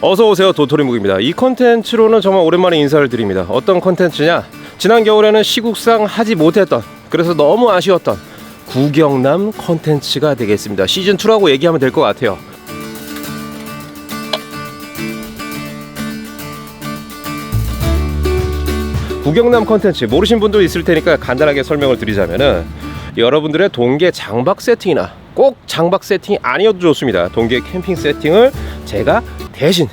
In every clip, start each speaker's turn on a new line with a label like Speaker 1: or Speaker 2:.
Speaker 1: 어서 오세요 도토리묵입니다. 이 컨텐츠로는 정말 오랜만에 인사를 드립니다. 어떤 컨텐츠냐? 지난 겨울에는 시국상 하지 못했던 그래서 너무 아쉬웠던 구경남 컨텐츠가 되겠습니다. 시즌 2라고 얘기하면 될 것 같아요. 구경남 컨텐츠 모르신 분도 있을 테니까 간단하게 설명을 드리자면은 여러분들의 동계 장박 세팅이나 꼭 장박 세팅이 아니어도 좋습니다. 동계 캠핑 세팅을 제가 대신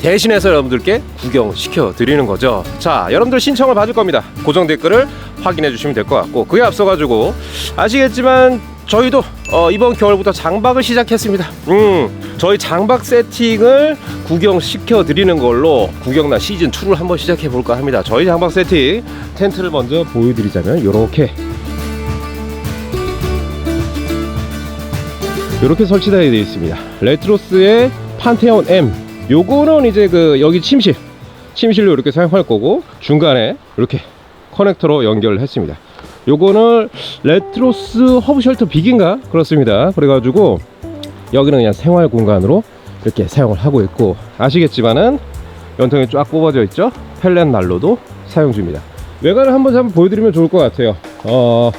Speaker 1: 대신해서 여러분들께 구경시켜 드리는 거죠. 자, 여러분들 신청을 받을 겁니다. 고정 댓글을 확인해 주시면 될 것 같고 그에 앞서 가지고 아시겠지만 저희도 어, 이번 겨울부터 장박을 시작했습니다. 음, 저희 장박 세팅을 구경시켜 드리는 걸로 구경나 시즌 2를 한번 시작해 볼까 합니다. 저희 장박 세팅 텐트를 먼저 보여드리자면 이렇게 이렇게 설치되어 있습니다. 레트로스의 판테온 M. 요거는 이제 그 여기 침실, 침실로 이렇게 사용할 거고 중간에 이렇게 커넥터로 연결했습니다. 요거는 레트로스 허브 쉘터 빅인가 그렇습니다. 그래가지고 여기는 그냥 생활 공간으로 이렇게 사용을 하고 있고 아시겠지만은 연통이 쫙 뽑아져 있죠. 펠렛 난로도 사용 중입니다. 외관을 한번 한번 보여드리면 좋을 것 같아요. 어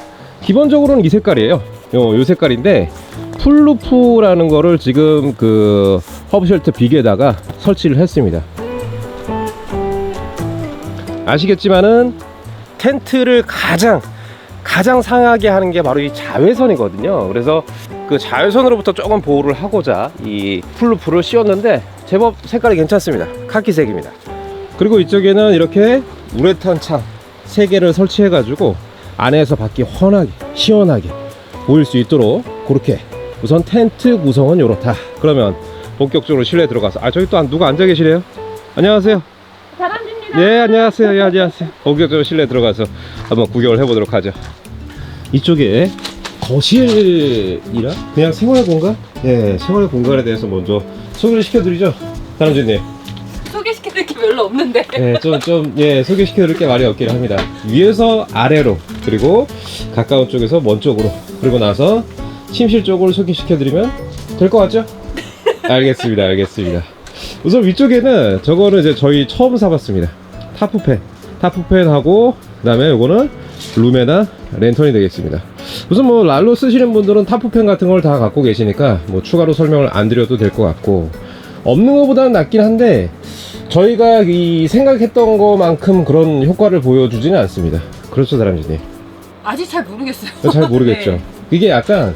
Speaker 1: 기본적으로는 이 색깔이에요. 요, 요 색깔인데 풀루프라는 거를 지금 그 허브쉘터 빅에다가 설치를 했습니다. 아시겠지만은 텐트를 가장 가장 상하게 하는 게 바로 이 자외선이거든요. 그래서 그 자외선으로부터 조금 보호를 하고자 이 풀루프를 씌웠는데 제법 색깔이 괜찮습니다. 카키색입니다. 그리고 이쪽에는 이렇게 우레탄 창 3개를 설치해 가지고 안에서 밖이 환하게 시원하게 보일 수 있도록 그렇게 우선 텐트 구성은 요렇다. 그러면 본격적으로 실내 들어가서 아 저기 또 안- 누가 앉아 계시래요? 안녕하세요.
Speaker 2: 다람쥐입니다.
Speaker 1: 예 안녕하세요. 예 안녕하세요. 본격적으로 실내 들어가서 한번 구경을 해보도록 하죠. 이쪽에 거실이라 그냥 생활 공간? 예 생활 공간에 대해서 먼저 소개를 시켜드리죠. 다람쥐님.
Speaker 2: 소개시켜드릴 게 별로 없는데.
Speaker 1: 예, 좀, 좀, 예, 소개시켜드릴 게 많이 없긴 합니다. 위에서 아래로, 그리고 가까운 쪽에서 먼 쪽으로, 그리고 나서 침실 쪽으로 소개시켜드리면 될 것 같죠? 알겠습니다, 알겠습니다. 우선 위쪽에는 저거는 이제 저희 처음 사봤습니다. 타프팬. 타프팬하고, 그 다음에 요거는 룸에나 랜턴이 되겠습니다. 우선 뭐 랄로 쓰시는 분들은 타프팬 같은 걸 다 갖고 계시니까 뭐 추가로 설명을 안 드려도 될 것 같고, 없는 것보다는 낫긴 한데, 저희가 이 생각했던 것만큼 그런 효과를 보여주지는 않습니다. 그렇죠, 사람들이.
Speaker 2: 아직 잘 모르겠어요.
Speaker 1: 잘 모르겠죠.
Speaker 2: 네.
Speaker 1: 이게 약간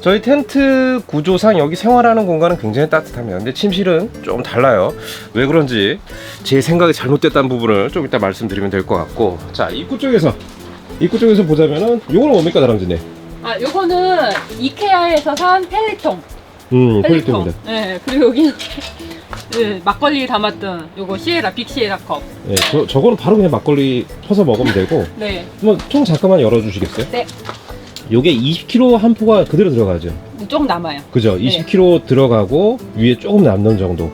Speaker 1: 저희 텐트 구조상 여기 생활하는 공간은 굉장히 따뜻합니다. 근데 침실은 좀 달라요. 왜 그런지 제 생각이 잘못됐다는 부분을 좀 이따 말씀드리면 될 것 같고. 자, 입구 쪽에서 입구 쪽에서 보자면은 요거는 뭡니까, 다람쥐님?
Speaker 2: 아, 요거는 이케아에서 산 펠리통.
Speaker 1: 음, 퀄리티입니다.
Speaker 2: 네, 그리고 여기는 네, 막걸리 담았던 요거 시에라 빅 시에라 컵.
Speaker 1: 예, 저 저거는 바로 그냥 막걸리 퍼서 먹으면 되고.
Speaker 2: 네,
Speaker 1: 뭐총 잠깐만 열어주시겠어요?
Speaker 2: 네.
Speaker 1: 요게 20kg 한 포가 그대로 들어가죠.
Speaker 2: 좀 남아요.
Speaker 1: 그죠?
Speaker 2: 네.
Speaker 1: 20kg 들어가고 위에 조금 남는 정도.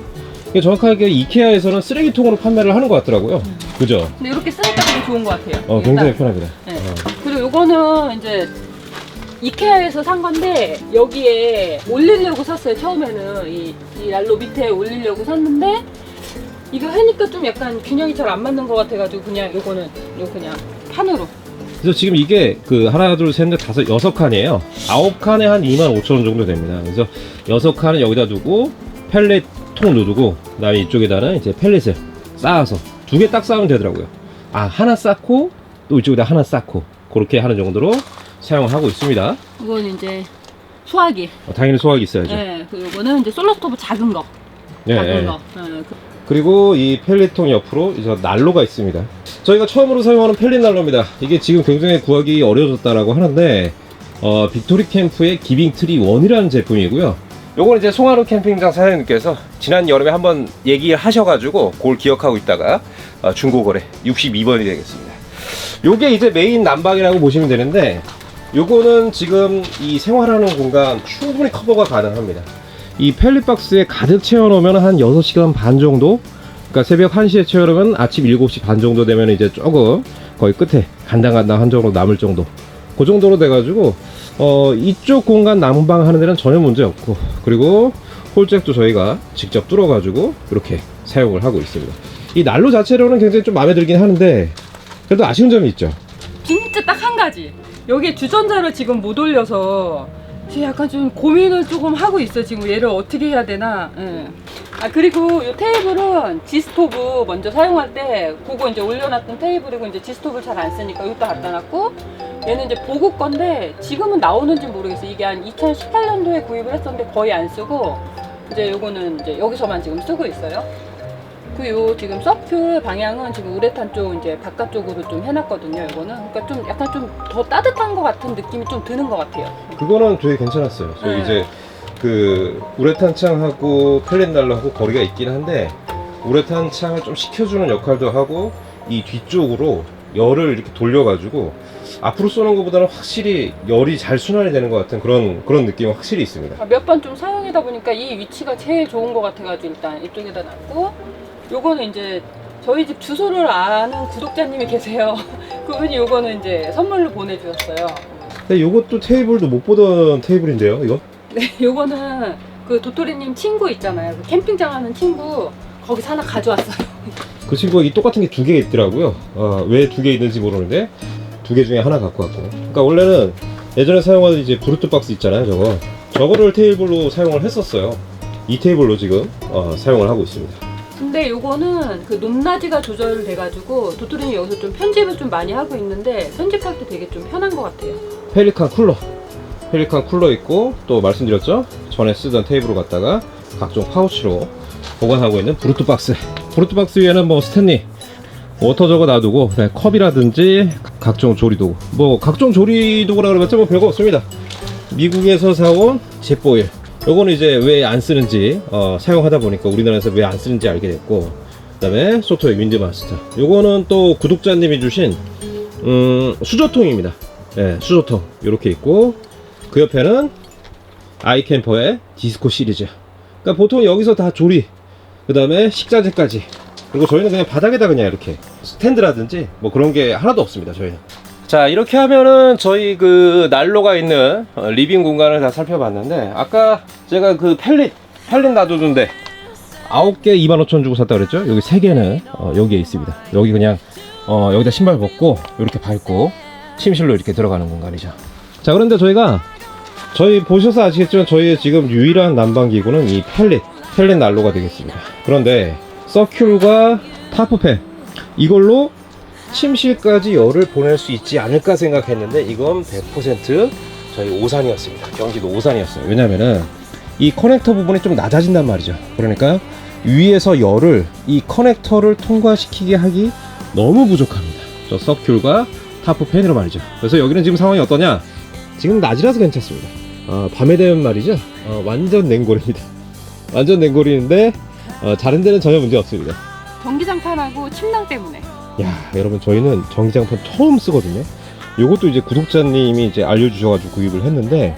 Speaker 1: 이게 정확하게 이케아에서는 쓰레기통으로 판매를 하는 것 같더라고요. 그죠?
Speaker 2: 근데 이렇게 쓰니까 되게 좋은 것 같아요.
Speaker 1: 어. 굉장히 편합니다.
Speaker 2: 네.
Speaker 1: 어.
Speaker 2: 그리고 요거는 이제 이케아에서 산 건데 여기에 올리려고 샀어요. 처음에는 이, 이 난로 밑에 올리려고 샀는데 이거 하니까 좀 약간 균형이 잘 안 맞는 것 같아가지고 그냥 요거는 요 그냥 판으로
Speaker 1: 그래서 지금 이게 그 하나, 둘, 셋, 넷, 다섯, 여섯 칸이에요. 아홉 칸에 한 2만 5천 원 정도 됩니다. 그래서 여섯 칸은 여기다 두고 펠렛 통 누르고 그다음에 이쪽에다는 이제 펠렛을 쌓아서 두 개 딱 쌓으면 되더라고요. 아 하나 쌓고 또 이쪽에다 하나 쌓고 그렇게 하는 정도로 사용을 하고 있습니다.
Speaker 2: 이건 이제 소화기.
Speaker 1: 어, 당연히 소화기 있어야죠.
Speaker 2: 네, 그리고 이거는 이제 솔로 스토브 작은 거.
Speaker 1: 예,
Speaker 2: 작은
Speaker 1: 예.
Speaker 2: 거. 네, 그-
Speaker 1: 그리고 이 펠리통 옆으로 이제 난로가 있습니다. 저희가 처음으로 사용하는 펠릿 난로입니다. 이게 지금 굉장히 구하기 어려워졌다라고 하는데 어, 빅토리 캠프의 기빙 트리 1이라는 제품이고요. 요건 이제 송하루 캠핑장 사장님께서 지난 여름에 한번 얘기하셔가지고 그걸 기억하고 있다가 어, 중고거래 62번이 되겠습니다. 요게 이제 메인 난방이라고 보시면 되는데 요거는 지금 이 생활하는 공간 충분히 커버가 가능합니다. 이 펠릿박스에 가득 채워놓으면 한 6시간 반 정도? 그러니까 새벽 1시에 채워놓으면 아침 7시 반 정도 되면 이제 조금 거의 끝에 간당간당 한 정도 남을 정도. 그 정도로 돼가지고, 어, 이쪽 공간 난방하는 데는 전혀 문제 없고, 그리고 홀잭도 저희가 직접 뚫어가지고 이렇게 사용을 하고 있습니다. 이 난로 자체로는 굉장히 좀 마음에 들긴 하는데 그래도 아쉬운 점이 있죠.
Speaker 2: 진짜 딱 한 가지. 여기에 주전자를 지금 못 올려서 지금 약간 좀 고민을 조금 하고 있어요. 지금 얘를 어떻게 해야 되나. 예. 아 그리고 이 테이블은 지스토브 먼저 사용할 때 그거 이제 올려놨던 테이블이고 이제 지스토브를 잘 안 쓰니까 여기다 갖다 놨고 얘는 이제 보급 건데 지금은 나오는지 모르겠어요. 이게 한 2018년도에 구입을 했었는데 거의 안 쓰고 이제 요거는 이제 여기서만 지금 쓰고 있어요. 그 요 지금 서큐 방향은 지금 우레탄 쪽 이제 바깥쪽으로 좀 해놨거든요. 이거는 그러니까 좀 약간 좀 더 따뜻한 것 같은 느낌이 좀 드는 것 같아요.
Speaker 1: 그거는 되게 괜찮았어요. 저희
Speaker 2: 네.
Speaker 1: 이제 그 우레탄 창하고 펠렛 난로하고 거리가 있긴 한데 우레탄 창을 좀 식혀주는 역할도 하고 이 뒤쪽으로 열을 이렇게 돌려가지고 앞으로 쏘는 것보다는 확실히 열이 잘 순환이 되는 것 같은 그런 그런 느낌은 확실히 있습니다.
Speaker 2: 몇 번 좀 사용하다 보니까 이 위치가 제일 좋은 것 같아가지고 일단 이쪽에다 놨고 요거는 이제 저희 집 주소를 아는 구독자님이 계세요. 그분이 요거는 이제 선물로 보내주셨어요.
Speaker 1: 근데 이것도 테이블도 못 보던 테이블인데요, 이거?
Speaker 2: 네, 요거는 그 도토리님 친구 있잖아요. 그 캠핑장 하는 친구 거기서 하나 가져왔어요.
Speaker 1: 그 친구가 이 똑같은 게 두 개 있더라고요. 어, 왜두 개 있는지 모르는데 두 개 중에 하나 갖고 왔고. 그러니까 원래는 예전에 사용하던 이제 브루트 박스 있잖아요, 저거. 저거를 테이블로 사용을 했었어요. 이 테이블로 지금 어, 사용을 하고 있습니다.
Speaker 2: 근데 요거는 그 높낮이가 조절돼가지고 도토리님 여기서 좀 편집을 좀 많이 하고 있는데 편집할 때 되게 좀 편한 것 같아요.
Speaker 1: 펠리칸 쿨러. 펠리칸 쿨러 있고 또 말씀드렸죠? 전에 쓰던 테이블로 갖다가 각종 파우치로 보관하고 있는 브루트 박스. 브루트 박스 위에는 뭐 스탠리 워터 저거 놔두고 컵이라든지 각종 조리도구 뭐 각종 조리도구라 그러면 뭐 별거 없습니다 미국에서 사온 jet보일 요거는 이제 왜 안 쓰는지 어, 사용하다 보니까 우리나라에서 왜 안 쓰는지 알게 됐고 그 다음에 소토의 윈드마스터. 요거는 또 구독자님이 주신 음, 수저통입니다. 예, 수저통. 이렇게 있고 그 옆에는 아이캠퍼의 디스코 시리즈. 그러니까 보통 여기서 다 조리 그 다음에 식자재까지. 그리고 저희는 그냥 바닥에다 그냥 이렇게 스탠드라든지 뭐 그런 게 하나도 없습니다 저희는 자 이렇게 하면은 저희 그 난로가 있는 어, 리빙 공간을 다 살펴봤는데 아까 제가 그 펠릿 펠릿 놔두는데 9개 25,000원 주고 샀다 그랬죠? 여기 3개는 어, 여기에 있습니다. 여기 그냥 어, 여기다 신발 벗고 이렇게 밟고 침실로 이렇게 들어가는 공간이죠. 자 그런데 저희가 저희 보셔서 아시겠지만 저희의 지금 유일한 난방 기구는 이 펠릿 펠릿 난로가 되겠습니다. 그런데 서큘과 타프팬 이걸로 침실까지 열을 보낼 수 있지 않을까 생각했는데 이건 100% 저희 오산이었습니다. 경기도 오산이었어요. 왜냐면은 이 커넥터 부분이 좀 낮아진단 말이죠. 그러니까 위에서 열을 이 커넥터를 통과시키게 하기 너무 부족합니다. 저 서큘과 타프 팬으로 말이죠. 그래서 여기는 지금 상황이 어떠냐? 지금 낮이라서 괜찮습니다. 어, 밤에 되면 말이죠. 어, 완전 냉골입니다. 완전 냉골이는데 어, 다른 데는 전혀 문제 없습니다.
Speaker 2: 전기장판하고 침낭 때문에.
Speaker 1: 야 여러분 저희는 전기장판 처음 쓰거든요. 요것도 이제 구독자님이 이제 알려주셔가지고 구입을 했는데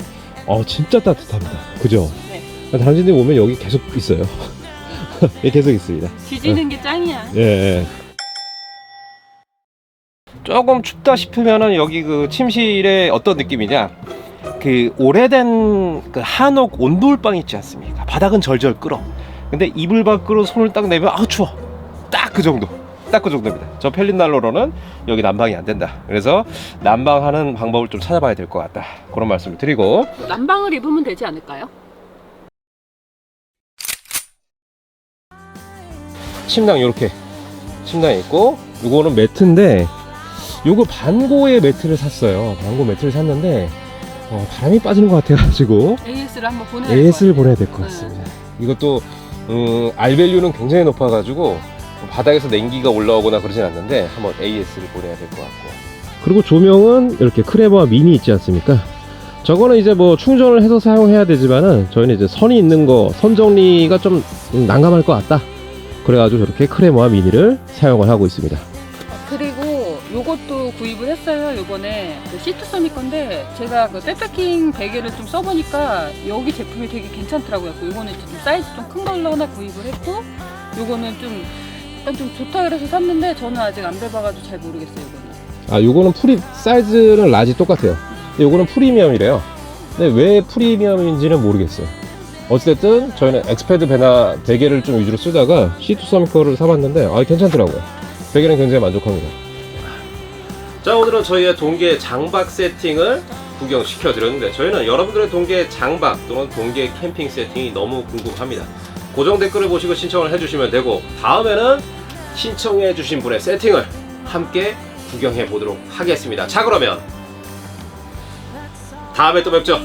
Speaker 1: 어 진짜 따뜻합니다. 그죠?
Speaker 2: 네.
Speaker 1: 당신들 오면 여기 계속 있어요. 예, 계속 있습니다.
Speaker 2: 지지는 게 짱이야.
Speaker 1: 예, 예. 조금 춥다 싶으면은 여기 그 침실에 어떤 느낌이냐? 그 오래된 그 한옥 온돌방 있지 않습니까? 바닥은 절절 끓어. 근데 이불 밖으로 손을 딱 내면 아우 추워. 딱 그 정도 딱 그 정도입니다. 저 펠린난로로는 여기 난방이 안 된다. 그래서 난방하는 방법을 좀 찾아봐야 될 것 같다. 그런 말씀을 드리고.
Speaker 2: 난방을 입으면 되지 않을까요?
Speaker 1: 침낭 이렇게 침낭이 있고 이거는 매트인데 요거 반고의 매트를 샀어요. 반고 매트를 샀는데 어, 바람이 빠지는 것 같아가지고
Speaker 2: AS를 한번 보내야 될것
Speaker 1: AS를. 보내야 될 것 같습니다. 이것도 음, R밸류는 굉장히 높아가지고 바닥에서 냉기가 올라오거나 그러진 않는데 한번 AS를 보내야 될 것 같고 그리고 조명은 이렇게 크레버와 미니 있지 않습니까? 저거는 이제 뭐 충전을 해서 사용해야 되지만은 저희는 이제 선이 있는 거 선 정리가 좀 난감할 것 같다. 그래가지고 저렇게 크레모와 미니를 사용을 하고 있습니다.
Speaker 2: 그리고 요것도 구입을 했어요 요번에. 그 시트서미 건데 제가 그 백패킹 베개를 좀 써보니까 여기 제품이 되게 괜찮더라고요. 그 요거는 좀 사이즈 좀 큰 걸로 하나 구입을 했고 요거는 좀 약간 좀 좋다 그래서 샀는데 저는 아직 안 밟아가지고 잘 모르겠어요 요거는
Speaker 1: 아 요거는 프리 사이즈는 라지 똑같아요 근데 요거는 프리미엄이래요 근데 왜 프리미엄인지는 모르겠어요 어쨌든 저희는 엑스패드 배나 베개를 좀 위주로 쓰다가 C2 서밋 거를 사봤는데 아 괜찮더라고요. 베개는 굉장히 만족합니다. 자 오늘은 저희의 동계 장박 세팅을 구경시켜 드렸는데 저희는 여러분들의 동계 장박 또는 동계 캠핑 세팅이 너무 궁금합니다. 고정 댓글을 보시고 신청을 해주시면 되고 다음에는 신청해 주신 분의 세팅을 함께 구경해 보도록 하겠습니다. 자 그러면 다음에 또 뵙죠.